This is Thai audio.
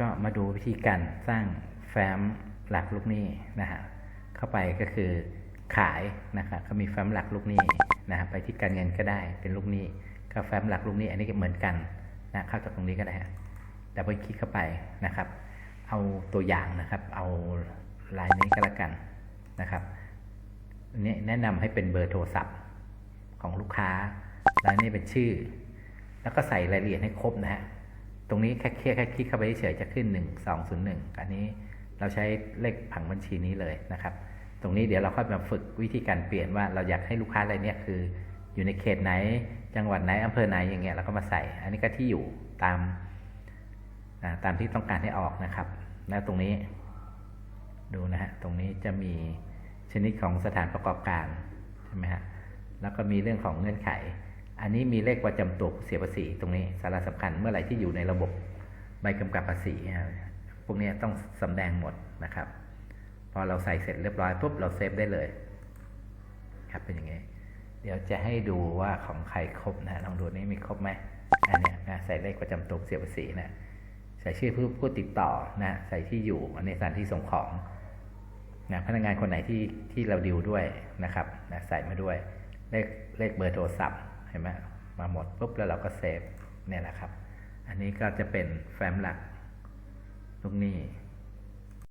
ก็มาดูวิธีการสร้างแฟ้มหลักลูกหนี้นะฮะเข้าไปก็คือขายนะครับก็มีแฟ้มหลักลูกหนี้นะฮะไปที่การเงินก็ได้เป็นลูกหนี้ก็แฟ้มหลักลูกหนี้อันนี้ก็เหมือนกันนะเข้าจากตรงนี้ก็ได้ฮะดับเบิลคลิกเข้าไปนะครับ เอาตัวอย่างนะครับ เอาลายนี้ก็แล้วกันนะครับอันนี้แนะนำให้เป็นเบอร์โทรศัพท์ของลูกค้า แล้วนี่เป็นชื่อ แล้วก็ใส่รายละเอียดให้ครบนะฮะ ตรงนี้แค่แค่แค่คลิกเข้าไปเฉยจะขึ้น 1 2 0 1 อันนี้เราใช้เลขผังบัญชีนี้เลยนะครับ ตรงนี้เดี๋ยวเราค่อยมาฝึกวิธีการเปลี่ยนว่าเราอยากให้ลูกค้ารายเนี้ยคือ อยู่ในเขตไหน จังหวัดไหนอำเภอไหนอย่างเงี้ยเราก็มาใส่ อันนี้ก็ที่อยู่ตามตามที่ต้องการให้ออกนะครับ แล้วตรงนี้ดูนะฮะ ตรงนี้จะมีชนิดของสถานประกอบการใช่ไหมฮะ แล้วก็มีเรื่องของเงื่อนไข อันนี้มีเลขประจำตัวเสียภาษีตรงนี้สาระสำคัญเมื่อไหร่ที่อยู่ในระบบใบกำกับภาษีพวกนี้ต้องสำแดงหมดนะครับ พอเราใส่เสร็จเรียบร้อยปุ๊บเราเซฟได้เลย ครับเป็นอย่างนี้ เดี๋ยวจะให้ดูว่าของใครครบนะลองดูนี่มีครบไหมอันนี้นะใส่เลขประจำตัวเสียภาษีนะใส่ชื่อผู้ผู้ติดต่อนะใส่ที่อยู่อันสถานที่ส่งของนะพนักงานคนไหนที่ที่เราดิวด้วยนะครับนะใส่มาด้วยเลขเลขเบอร์โทรศัพท์ เห็นไหมมาหมดปุ๊บแล้วเราก็เซฟเนี่ยแหละครับ อันนี้ก็จะเป็นแฟ้มหลักลูกหนี้